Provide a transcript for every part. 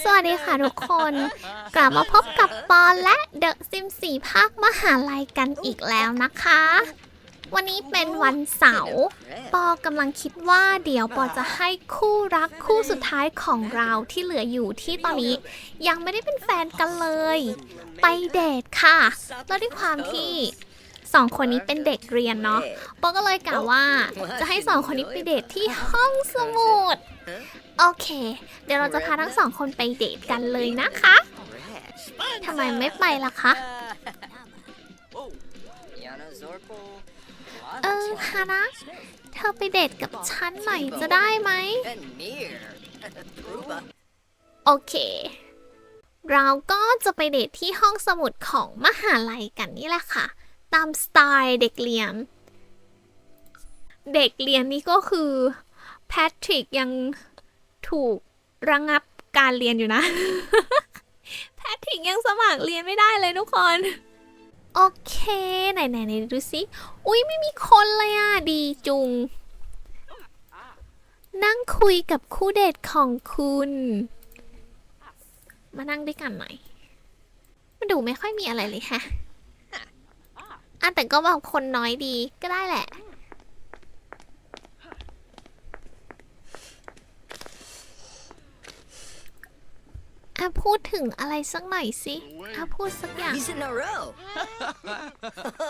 สวัสดีค่ะทุกคน กลับมาพบกับปอนและเดอะซิมสี่ภาคมหาลัยกันอีกแล้วนะคะ วันนี้เป็นวันเสาร์ปอกำลังคิดว่าเดี๋ยวปอจะให้คู่รักคู่สุดท้ายของเราที่เหลืออยู่ที่ตอนนี้ ยังไม่ได้เป็นแฟนกันเลย ไปเดทค่ะแล้วด้วยความที่สองคนนี้เป็นเด็กเรียนเนาะปอก็เลยกล่าวว่าจะให้สองคนนี้ไปเดทที่ห้องสมุด โอเค เดี๋ยวเราจะพาทั้งสองคนไปเดทกันเลยนะคะทำไมไม่ไปล่ะคะเออฮานะ เธอไปเดทกับฉันหน่อยจะได้ไหม โอเค เราก็จะไปเดทที่ห้องสมุดของมหาลัยกันนี่แหละค่ะ ตามสไตล์เด็กเรียน เด็กเรียนนี่ก็คือ แพทริกยัง ถูกระงับการเรียนอยู่นะ แพทริกยังสมัครเรียนไม่ได้เลยทุกคน โอเค ไหนไหนไหนดูสิ อุ้ยไม่มีคนเลยอะ ดีจุง นั่งคุยกับคู่เดทของคุณ มานั่งด้วยกันหน่อย มันดูไม่ค่อยมีอะไรเลยฮะอะแต่ก็แบบคนน้อยดีก็ได้แหละ อะพูดถึงอะไรสักหน่อยสิอะพูดสักอย่าง He's in a row.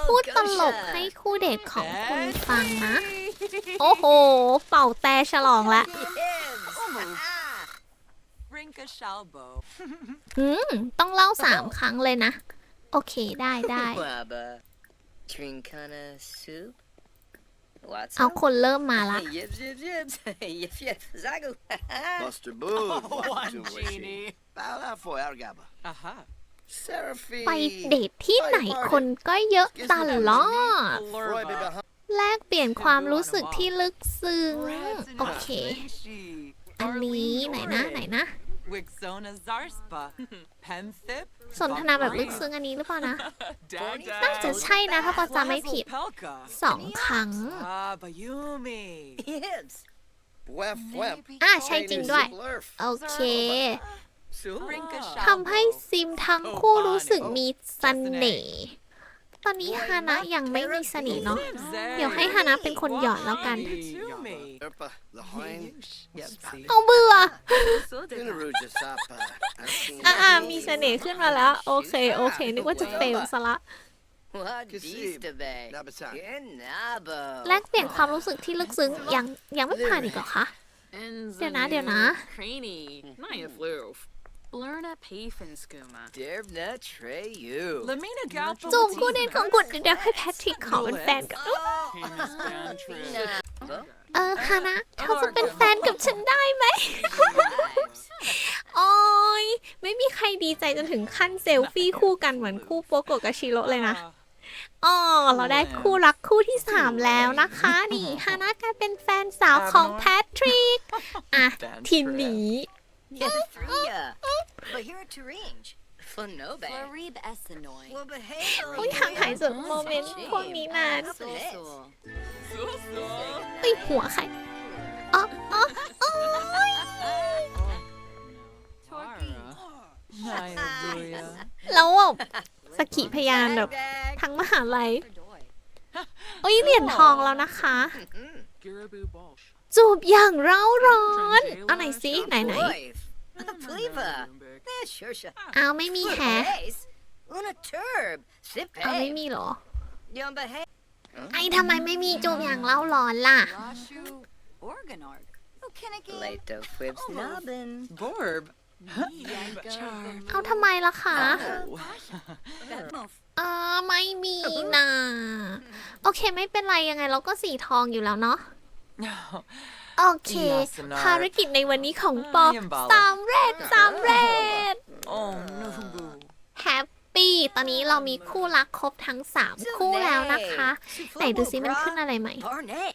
พูดตลกให้คู่เดทของคุณฟังนะ โอ้โห เป่าแต่ฉลองละ Rinka Shalbo. อืม ต้องเล่าสามครั้งเลยนะ โอเคได้ได้ Wabba. Trinkana soup. What's เอา up? คนเริ่มมาละ Yips, yips, yips. Yip, yip. Zagu. Buster Boo. One genie. Bala for Argaba. Aha. Seraphine. ไปเดทที่ไหนคนก็เยอะตลอด Roy be behind. แลกเปลี่ยนความรู้สึกที่ลึกซึ้ง โอเค อันนี้ไหนนะไหนนะ Wixona Zarspa. Penthip. สนทนาแบบลึกซึ้งอันนี้หรือเปล่านะ Dad, น่าจะใช่นะ ถ้าปอจำไม่ผิด Pelka. สองครั้ง Ah, Bayumi. Yips. Wef, wef. อะ ใช่จริงด้วย Blurf. โอเค Rinka ทำให้ซิมทั้งคู่รู้สึกมีเสน่ห์ ตอนนี้ฮานะยังไม่มีเสน่ห์เนาะ เดี๋ยวให้ฮานะเป็นคนหยอดแล้วกัน Erpa, the Hein. เอาเบื่อ Inaruja Sapa. อะอะมีเสน่ห์ขึ้นมาแล้ว โอเค โอเค นึกว่าจะเฟลซะละ What Kasib. beast of bay? Nabasan. Genabo. แลกเปลี่ยนความรู้สึกที่ลึกซึ้งยังยังไม่ผ่านอีกเหรอคะ เดี๋ยวนะ เดี๋ยวนะ Craney, Naya Floof. Blurna Pafinskuma. Derbna Trey you. Lamina Galpa. จูบคู่เดทของคุณเดี๋ยวให้แพทริกขอเป็นแฟนกับอุ๊ย Fina. เออฮานะเธอจะเป็นแฟนกับฉันได้ไหม โอ้ยไม่มีใครดีใจจนถึงขั้นเซลฟี่คู่กันเหมือนคู่โปโกะกับชิโร่เลยนะอ๋อเราได้คู่รักคู่ที่3แล้วนะคะ นี่ฮานะกลายเป็นแฟนสาวของแพทริก อะ ทีนี้ Yeah, Freya. But here to range. Flanobe. Florib Essenoy. Well, but hey. อุ้ยห่างหายจากโมเมนต์พวกนี้นานเอ้ยหัวใครอ๋ออ๋ออ๋อ Naya Buya. แล้วแบบสกขีพยานแบบ ทั้งมหาลัย โอ้ยเหรียญทองแล้วนะคะ Girabu Bolsh. จูบอย่างเร่าร้อน เอาไหนอยสิไหนไหน Pliva. Yeah, sure, sure. เอาไม่มีแฮะ Ace. Una turb. Sip เอาไม่ hey. มีเหรอ Yum, but hey. ไอ้ทำไมไม่มีจูบอย่างเล่าร้อนล่ะ Rashu Organarg. Ukiniki. Late of whips nobbin. Borb. Yanka. เอาทำไมล่ะคะ Betmof. อ่าไม่มีนะโอเคไม่เป็นไรยังไงเราก็สีทองอยู่แล้วเนาะ โอเค ภารกิจในวันนี้ของปอสามเรดสามเรด Oh, no. boo. แฮปปี้ตอนนี้เรามีคู่รักครบทั้ง3คู่แล้วนะคะ ไหนดูซิมันขึ้นอะไรใหม่ Barnett.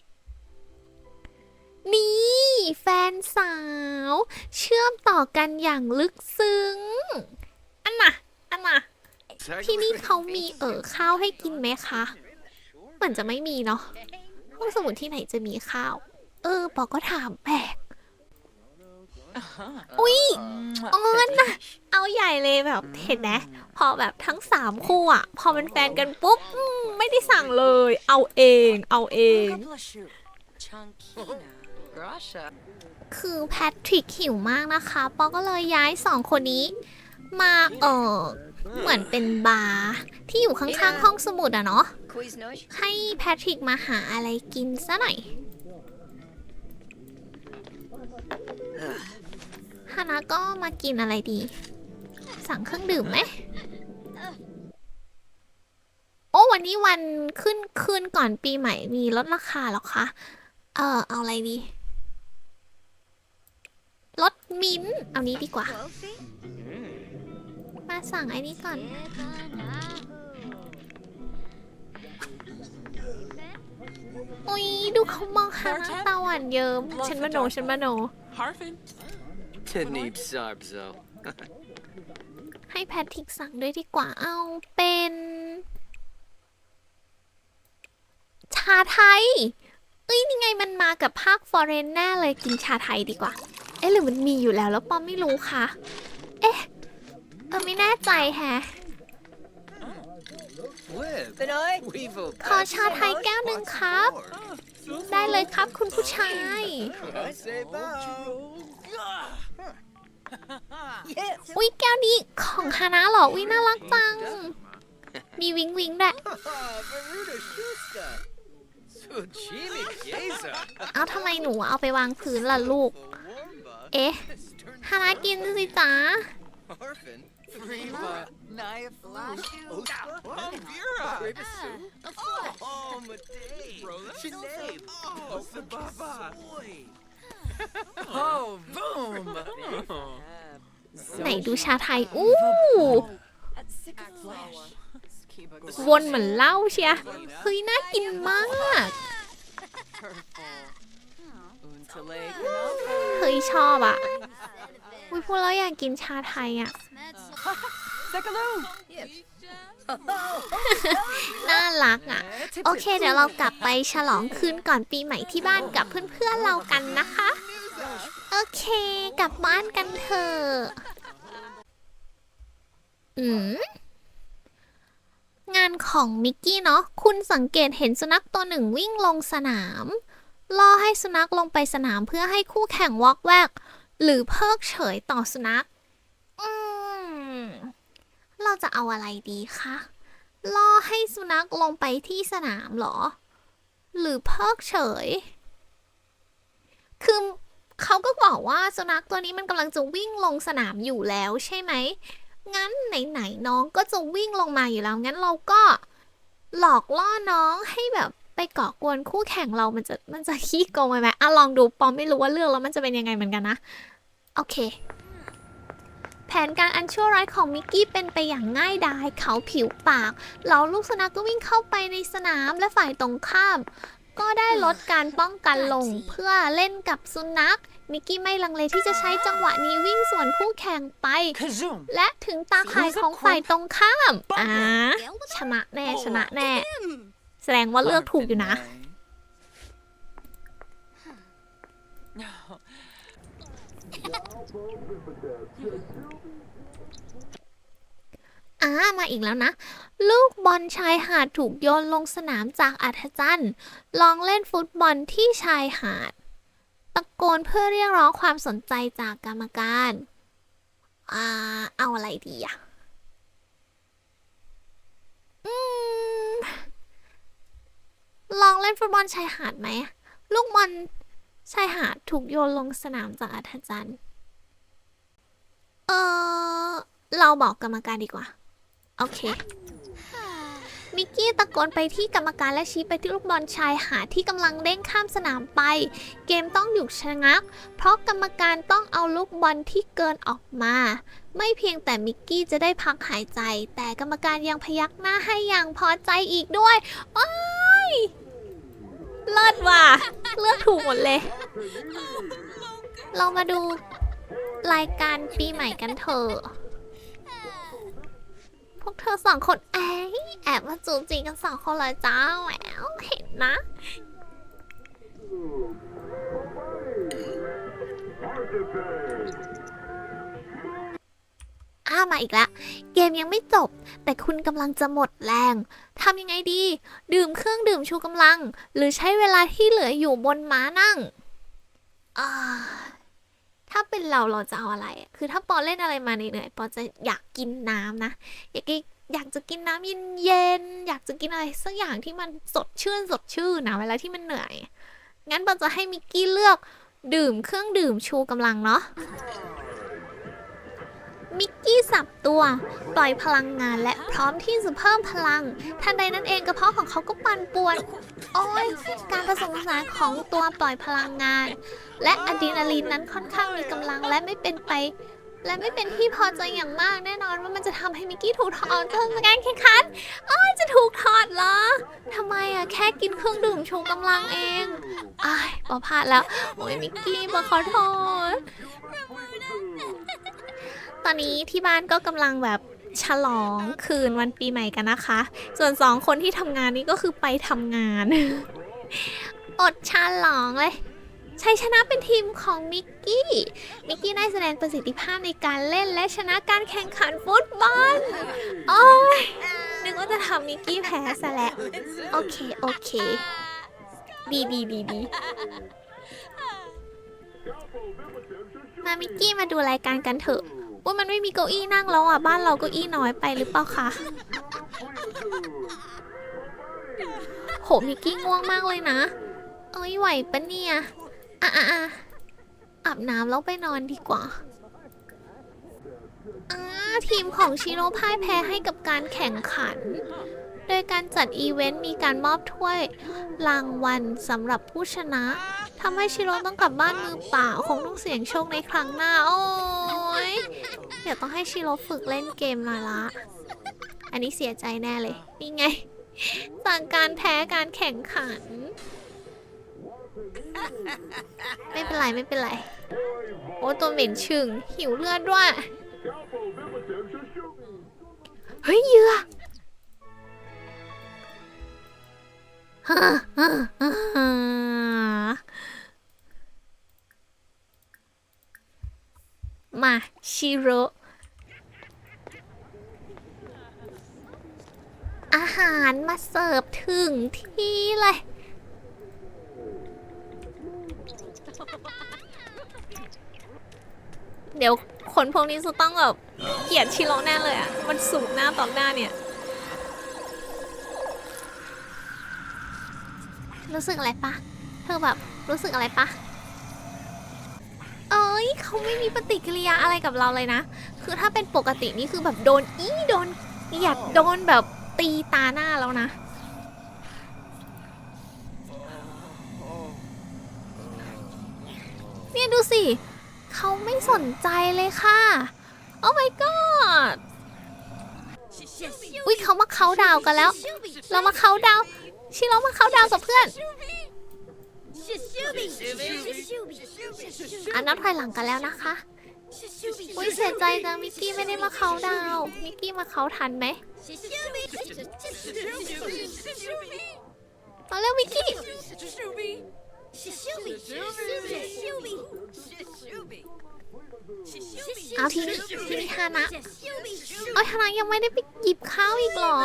นี่ แฟนสาว เชื่อมต่อกันอย่างลึกซึ้ง อันน่ะ อันน่ะ ที่นี่เขามีเอ่อข้าวให้กินไหมคะ เหมือนจะไม่มีเนาะห้องสมุดที่ไหนจะมีข้าวเออปอก็ถามแปลกอุ๊ยออนนะเอาใหญ่เลยแบบเห็นไหมพอแบบทั้งสามคู่อะ พอเป็นแฟนกันปุ๊บอืมไม่ได้สั่งเลย เอาเอง เอาเอง Chunkina. Grasha. คือแพทริกหิวมากนะคะ ปอก็เลยย้ายสองคนนี้ มาเออเหมือนเป็นบาร์ที่อยู่ข้างๆห้องสมุดอะเนาะ Quiz noise? ให้แพทริกมาหาอะไรกินซะหน่อย ฮานะก็มากินอะไรดี สั่งเครื่องดื่มไหม โอ้วันนี้วันขึ้นคืนก่อนปีใหม่มีลดราคาหรอคะ เออเอาอะไรดี ลดมิ้นเอานี้ดีกว่า มาสั่งไอ้นี้ก่อน อุ้ยดูเขามองหาตาหวานเยิ้มฉันมโนฉันมโน Harfin. Tenib Sarbzo. ให้แพทริกสั่งด้วยดีกว่าเอาเป็น ชาไทย เอ้ยนี่ไงมันมากับภาคฟอเรนแน่เลยกินชาไทยดีกว่า เอ๊ะหรือมันมีอยู่แล้วแล้วปอมไม่รู้คะเอ๊ะเออไม่แน่ใจแฮะ Web. Benoit? Weevil. ขอชาไทยแก้วหนึ่งครับ ได้เลยครับคุณผู้ชาย I say bow. Yes. อุ้ยแก้วนี้ของฮานะเหรอ อุ้ยน่ารักจัง มีวิงวิงด้วย Veruda Schuster. Suchimi Geza. เอาทำไมหนูเอาไปวางพื้นล่ะลูก เอ๊ะฮานะกินสิจ๊ะ Harfin. Friva. Naya Flashu. Oh, Vera. Oh, Madei. Sinead. Oh, Sababa. Oh, boom. ไหนดูชาไทย อู้ Sick of flash. วนเหมือนเหล้าเชียเฮ้ย น่ากินมาก Untale. เฮ้ย ชอบอะ อุ้ยพวกเราอยากกินชาไทยอะ Sekaloo. Yes. น่ารักอะ โอเค เดี๋ยวเรากลับไปฉลองคืนก่อนปีใหม่ที่บ้านกับเพื่อนๆเรากันนะคะ โอเค กลับบ้านกันเถอะอืมงานของมิกกี้เนาะ คุณสังเกตเห็นสุนัขตัวหนึ่งวิ่งลงสนาม ล่อให้สุนัขลงไปสนามเพื่อให้คู่แข่งวอกแวก หรือเพิกเฉยต่อสุนัข อืม เราจะเอาอะไรดีคะล่อให้สุนัขลงไปที่สนามเหรอ หรือเพิกเฉย คือเขาก็บอกว่าสุนัขตัวนี้มันกำลังจะวิ่งลงสนามอยู่แล้วใช่ไหม งั้นไหนๆน้องก็จะวิ่งลงมาอยู่แล้ว งั้นเราก็หลอกล่อน้องให้แบบไปก่อกวนคู่แข่งเรามันจะมันจะขี้โกงไหมไหมอะลองดูปอมไม่รู้ว่าเลือกแล้วมันจะเป็นยังไงเหมือนกันนะ โอเค แผนการอันชั่วร้ายของมิกกี้เป็นไปอย่างง่ายดายเขาผิวปากแล้วลูกสุนัขก็วิ่งเข้าไปในสนามและฝ่ายตรงข้าม ก็ได้ลดการป้องกันลงเพื่อเล่นกับสุนัข มิกกี้ไม่ลังเลที่จะใช้จังหวะนี้วิ่งสวนคู่แข่งไป Kazoom. และถึงตาข่ายของฝ่ายตรงข้ามอ่าชนะแน่ชนะแน่ แสดงว่าเลือกถูกอยู่นะ อ่ามาอีกแล้วนะ ลูกบอลชายหาดถูกโยนลงสนามจากอัธจันทร์ลองเล่นฟุตบอลที่ชายหาด ตะโกนเพื่อเรียกร้องความสนใจจากกรรมการ อ่า เอาอะไรดีอะอืม ลองเล่นฟุตบอลชายหาดไหม ลูกบอลชายหาดถูกโยนลงสนามจากอัธจันทร์ เออเราบอกกรรมการดีกว่า โอเค มิกกี้ตะโกนไปที่กรรมการและชี้ไปที่ลูกบอลชายหาดที่กำลังเด้งข้ามสนามไป เกมต้องหยุดชะงัก เพราะกรรมการต้องเอาลูกบอลที่เกินออกมา ไม่เพียงแต่มิกกี้จะได้พักหายใจ แต่กรรมการยังพยักหน้าให้อย่างพอใจอีกด้วยโอ้ยเลิศว่ะ เลือกถูกหมดเลย เรามาดู รายการปีใหม่กันเถอะพวกเธอสองคนเอ้แอบมาจูบจีกันสองคนเลยจ้าแหววเห็นนะ Artifact! มาอีกแล้ว เกมยังไม่จบ แต่คุณกำลังจะหมดแรงทำยังไงดี ดื่มเครื่องดื่มชูกำลัง หรือใช้เวลาที่เหลืออยู่บนม้านั่งอ่า ถ้าเป็นเราเราจะเอาอะไรอะคือถ้าปอเล่นอะไรมาเหนื่อยๆปอจะอยากกินน้ำนะ อยากกินอยากจะกินน้ำเย็นๆ อยากจะกินอะไรสักอย่างที่มันสดชื่นสดชื่นนะเวลาที่มันเหนื่อย งั้นปอจะให้มิกกี้เลือกดื่มเครื่องดื่มชูกำลังเนาะ มิกกี้สับตัว ปล่อยพลังงานและพร้อมที่จะเพิ่มพลัง ทันใดนั้นเองกระเพาะของเขาก็ปั่นป่วน โอ้ย การผสมผสานของตัวปล่อยพลังงาน และอะดรีนาลีนนั้นค่อนข้างมีกำลังและไม่เป็นไป และไม่เป็นที่พอใจอย่างมากแน่นอนว่ามันจะทำให้มิกกี้ถูกถอดจากการแข่งขันเอ้ยจะถูกถอดเหรอทำไมอะแค่กินเครื่องดื่มชูกำลังเองอ้ายปอพลาดแล้ว โอ้ยมิกกี้ปอขอโทษ ตอนนี้ที่บ้านก็กำลังแบบฉลองคืนวันปีใหม่กันนะคะ ส่วนสองคนที่ทำงานนี่ก็คือไปทำงาน อดฉลองเลยชัยชนะเป็นทีมของมิกกี้ มิกกี้ได้แสดงประสิทธิภาพในการเล่นและชนะการแข่งขันฟุตบอล โอ้ย นึกว่าจะทำมิกกี้แพ้ซะแล้ว โอเค โอเค ดีดีดีดี มามิกกี้มาดูรายการกันเถอะ ว่ามันไม่มีเก้าอี้นั่งแล้วอะ บ้านเราเก้าอี้น้อยไปหรือเปล่าคะโหมิกกี้ง่วงมากเลยนะ เอ้ยไหวปะเนี่ย อะอะอะอาบน้ำแล้วไปนอนดีกว่าอ่าทีมของชิโร่พ่ายแพ้ให้กับการแข่งขัน โดยการจัดอีเวนต์มีการมอบถ้วยรางวัลสำหรับผู้ชนะทำให้ชิโร่ต้องกลับบ้านมือเปล่าคงต้องเสี่ยงโชคในครั้งหน้า โอ้ ดี๋ยวต้องให้ชิโร่ฝึกเล่นเกมหน่อยละ อันนี้เสียใจแน่เลย นี่ไงจากการแพ้การแข่งขัน ไม่เป็นไรไม่เป็นไร โอ้ตัวเหม็นชึง หิวเลือดด้วย เฮ้ยเหยื่อฮ่าฮ่าฮ่ามาชิโร่ อาหารมาเสิร์ฟถึงที่เลย เดี๋ยวคนพวกนี้จะต้องแบบเกลียดชิโร่แน่เลยอะ มันสูบหน้าต่อหน้าเนี่ย รู้สึกอะไรปะ เธอแบบรู้สึกอะไรปะ เอ้ยเขาไม่มีปฏิกิริยาอะไรกับเราเลยนะ คือถ้าเป็นปกตินี่คือแบบโดนอีโดนเกลียดโดนแบบ ตีตาหน้าแล้วนะ เนี่ยดูสิ เขาไม่สนใจเลยค่ะ โอ้ my god อุ้ยเขามาเขาน์ดาวน์กันแล้ว เรามาเขาน์ดาวน์ชิเรามาเขาน์ดาวน์กับเพื่อนอันนับถอยหลังกันแล้วนะคะ อุ้ยเสียใจจังมิกกี้ไม่ได้มาเขาดาวน์มิกกี้มาเขาทันไหมมาเร็วมิกกี้เอาทีนี้ทีนี้ฮานะเอ้ยฮานะยังไม่ได้ไปหยิบข้าวอีกเหรอ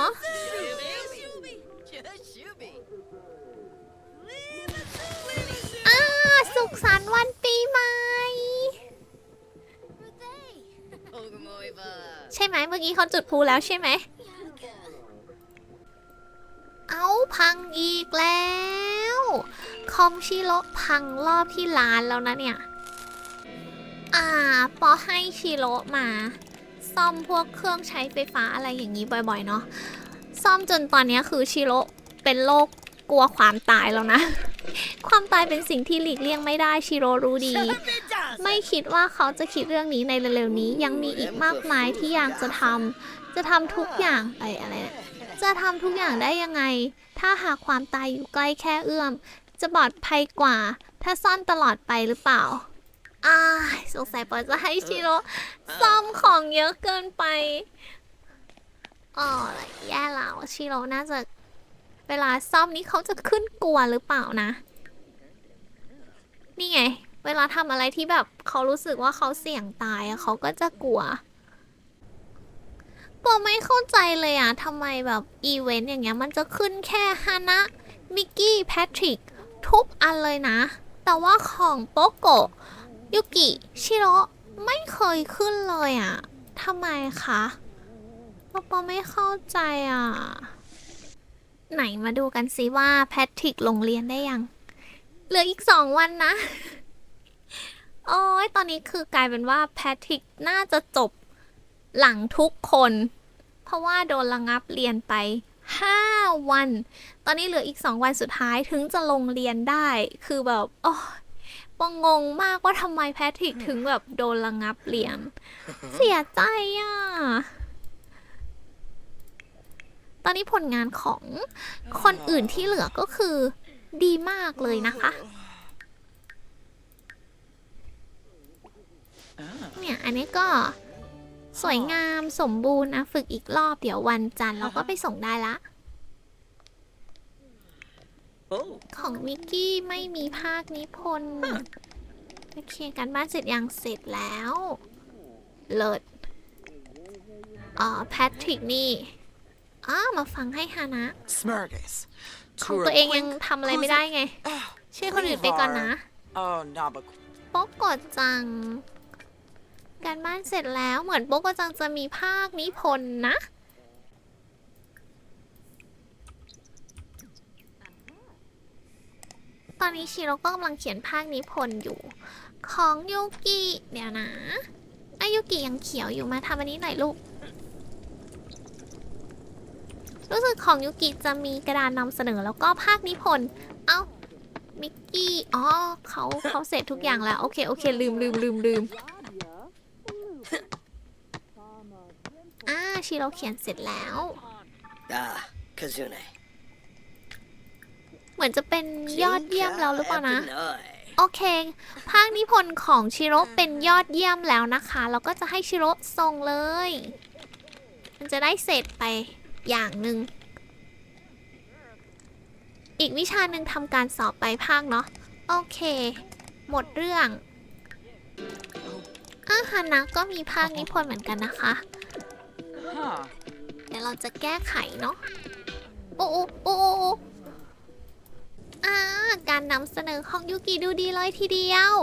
อ่าสุขสันต์วันปีใหม่ ใช่ไหมเมื่อกี้เขาจุดพลุแล้วใช่ไหม เอาพังอีกแล้ว คอมชิโร่พังรอบที่ร้านแล้วนะเนี่ย อ่าปอให้ชิโร่มา ซ่อมพวกเครื่องใช้ไฟฟ้าอะไรอย่างนี้บ่อยๆเนาะ ซ่อมจนตอนนี้คือชิโร่เป็นโรคกลัวความตายแล้วนะ ความตายเป็นสิ่งที่หลีกเลี่ยงไม่ได้ชิโร่รู้ดี ไม่คิดว่าเขาจะคิดเรื่องนี้ในเร็วๆนี้ยังมีอีกมากมายที่อยากจะทำจะทำทุกอย่างไอ้อะไรเนี่ยจะทำทุกอย่างได้ยังไง ถ้าหากความตายอยู่ใกล้แค่เอื้อม จะปลอดภัยกว่า ถ้าซ่อนตลอดไปหรือเปล่าอ่าสงสัยปอจะให้ชิโร่ซ่อมของเยอะเกินไปอ๋อแย่แล้วชิโร่น่าจะ เวลาซ่อมนี้เขาจะขึ้นกลัวหรือเปล่านะ นี่ไงาทำอะไรที่แบบเขารู้สึกว่าเขาเสี่ยงตายอะเขาก็จะกลัวปอไม่เข้าใจเลยอะทำไมแบบอีเวนต์อย่างเงี้ยมันจะขึ้นแค่ฮานะมิกกี้แพทริกทุกอันเลยนะ แต่ว่าของโปโกะยุกิชิโร่ไม่เคยขึ้นเลยอะทำไมคะปอปอไม่เข้าใจอะ ไหนมาดูกันสิว่าแพทริกลงเรียนได้ยัง เหลืออีกสองวันนะ โอ้ยตอนนี้คือกลายเป็นว่าแพทริกน่าจะจบหลังทุกคน เพราะว่าโดนระงับเรียนไป 5 วัน ตอนนี้เหลืออีก 2 วันสุดท้ายถึงจะลงเรียนได้ คือแบบโอ้ยปองงงมากว่าทำไมแพทริกถึงแบบโดนระงับเรียน เสียใจอะ ตอนนี้ผลงานของคนอื่นที่เหลือก็คือดีมากเลยนะคะ เนี่ยอันนี้ก็สวยงามสมบูรณ์นะ ฝึกอีกรอบเดี๋ยววันจันทร์เราก็ไปส่งได้ละ Oh. ของมิกกี้ไม่มีภาคนิพนธ์โอเคกันบ้านเสร็จยังเสร็จแล้ว เลิศอ๋อแพทริกนี่อ้ามาฟังให้ฮานะ Smurgus. ของตัวเองยังทำอะไรไม่ได้ไงช่วยคนอื่นไปก่อนนะ Oh, Nabak. โป๊กกดจัง การบ้านเสร็จแล้วเหมือนโป๊กกดจังจะมีภาคนิพนธ์นะ ตอนนี้ชิโร่ก็กำลังเขียนภาคนิพนธ์อยู่ ของยูกิเดี๋ยวนะอายุกิยังเขียวอยู่มาทำอันนี้หน่อยลูก รู้สึกของยูกิจะมีกระดานนำเสนอแล้วก็ภาคนิพนธ์เอ้ามิกกี้ อ๋อเขาเขาเสร็จทุกอย่างแล้ว โอเค โอเค ลืมลืมลืมลืมอ่า ชิโร่เขียนเสร็จแล้ว Ah, Kazune. เหมือนจะเป็นยอดเยี่ยมแล้วหรือเปล่านะ Appanai. โอเค ภาคนิพนธ์ของชิโร่เป็นยอดเยี่ยมแล้วนะคะ เราก็จะให้ชิโร่ส่งเลย มันจะได้เสร็จไปอย่างหนึ่ง อีกวิชาหนึ่งทำการสอบไปภาคเนาะ โอเค หมดเรื่องอาฮานะก็มีภาคนิพนธ์เหมือนกันนะคะ Huh. เดี๋ยวเราจะแก้ไขเนาะโอ้โอ้โอ้โอ้โอ้อ่าการนำเสนอของยูกิดูดีเลยทีเดียว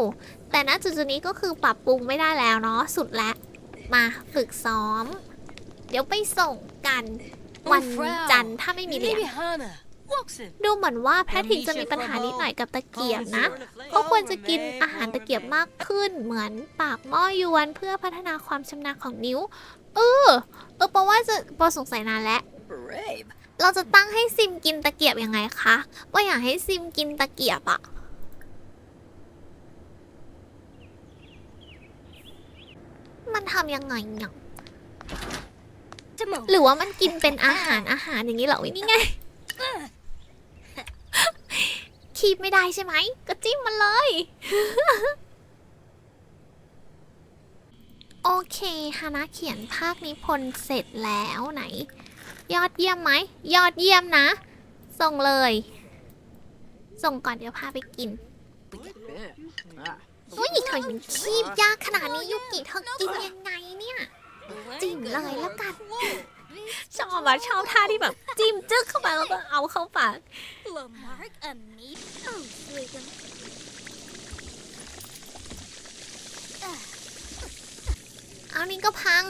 แต่ณจุดๆนี้ก็คือปรับปรุงไม่ได้แล้วเนาะสุดแล้วมาฝึกซ้อม เดี๋ยวไปส่งกันวันจันทร์ถ้าไม่มีเรียน Hannah. Walks in. ดูเหมือนว่าแพทริกจะมีปัญหานิดหน่อยกับตะเกียบนะ เขาควรจะกินอาหารตะเกียบมากขึ้นเหมือนปากหม้อยวนเพื่อพัฒนาความชำนาญของนิ้ว เออ เออเพราะว่าจะปอสงสัยนานแล้ว Brave. เราจะตั้งให้ซิมกินตะเกียบยังไงคะว่าอยากให้ซิมกินตะเกียบอะมันทำยังไงเนี่ย Timon. หรือว่ามันกินเป็นอาหารอาหารอย่างนี้เหรออุ๊ยนี่ไง คีบไม่ได้ใช่ไหม ก็จิ้มมันเลย โอเคฮานะเขียนภาคนิพนธ์เสร็จแล้วไหน ยอดเยี่ยมไหม ยอดเยี่ยมนะ ส่งเลย ส่งก่อนเดี๋ยวพาไปกินอุ้ยทำไมมันคีบยากขนาดนี้ยุกิเธอกินยังไงเนี่ยจิ้มเลยแล้วกัน ชอบอะชอบท่าที่แบบจิ้มจึ๊กเข้าไปแล้วก็เอาเข้าปาก เอานี่ก็พัง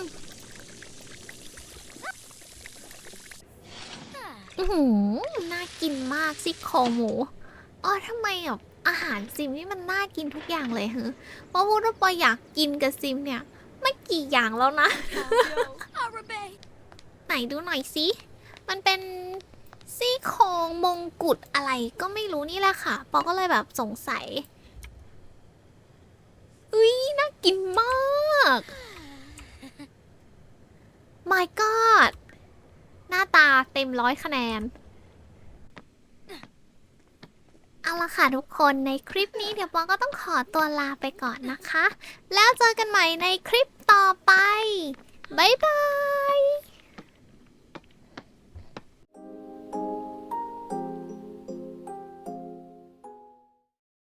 อือหือน่ากินมากซี่โครงหมูอ๋อทำไมแบบอาหารซิมนี่มันน่ากินทุกอย่างเลยฮึเพราะพูดว่าปออยากกินกับซิมเนี่ย ไม่กี่อย่างแล้วนะ Arabe. ไหนดูหน่อยสิมันเป็นซี่โครงมงกุฎอะไรก็ไม่รู้นี่แหละค่ะ ปอก็เลยแบบสงสัย อุ้ยน่ากินมาก my god หน้าตาเต็มร้อยคะแนน เอาละค่ะทุกคนในคลิปนี้เดี๋ยวปอก็ต้องขอตัวลาไปก่อนนะคะ แล้วเจอกันใหม่ในคลิปต่อไป บ๊ายบาย